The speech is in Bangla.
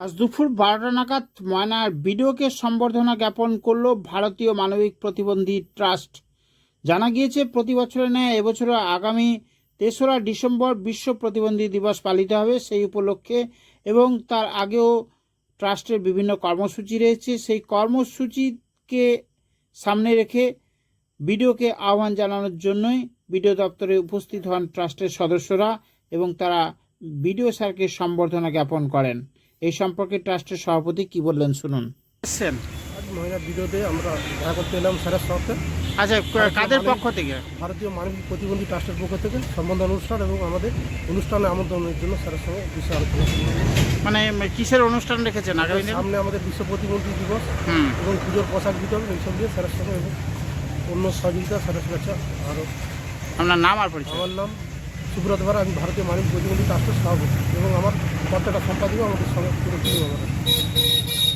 আজ দুপুর বারোটা নাগাদ ময়নার বিডিওকে সম্বর্ধনা জ্ঞাপন করল ভারতীয় মানবিক প্রতিবন্ধী ট্রাস্ট। জানা গিয়েছে, প্রতি বছরের ন্যায় এবছরও আগামী তেসরা ডিসেম্বর বিশ্ব প্রতিবন্ধী দিবস পালিত হবে সেই উপলক্ষে এবং তার আগেও ট্রাস্টের বিভিন্ন কর্মসূচি রয়েছে। সেই কর্মসূচিকে সামনে রেখে বিডিওকে আহ্বান জানানোর জন্যই বিডিও দপ্তরে উপস্থিত হন ট্রাস্টের সদস্যরা এবং তারা বিডিও স্যারকে সম্বর্ধনা জ্ঞাপন করেন। এই সম্পর্কে ট্রাস্টের সভাপতি কি বললেন শুনুন। মহিলা আমরা দেখা করতে এলাম স্যারের সাথে আচ্ছা কাদের পক্ষ থেকে? ভারতীয় মানবিক প্রতিবন্ধী ট্রাস্টের পক্ষ থেকে সম্বন্ধ অনুষ্ঠান এবং আমাদের অনুষ্ঠানে আমন্ত্রণের জন্য স্যারের সঙ্গে বিষয়ে আলোচনা মানে কিসের অনুষ্ঠান রেখেছেন আগামী সামনে আমাদের বিশ্ব প্রতিবন্ধী দিবস হুম। এবং পুজোর পোশাক বিতরণ এইসব নিয়ে স্যারের সঙ্গে এবং অন্য সহযোগিতা স্যারের কাছে আরও আপনার নাম আর পরিচয়? আমার নাম সুব্রত ভাড়া আমি ভারতীয় মানবিক প্রতিবন্ধী ট্রাস্টের সভাপতি এবং আমার প্রত্যেকটা সম্পাদক আমাদের সবাই পুরোপুরি হবে।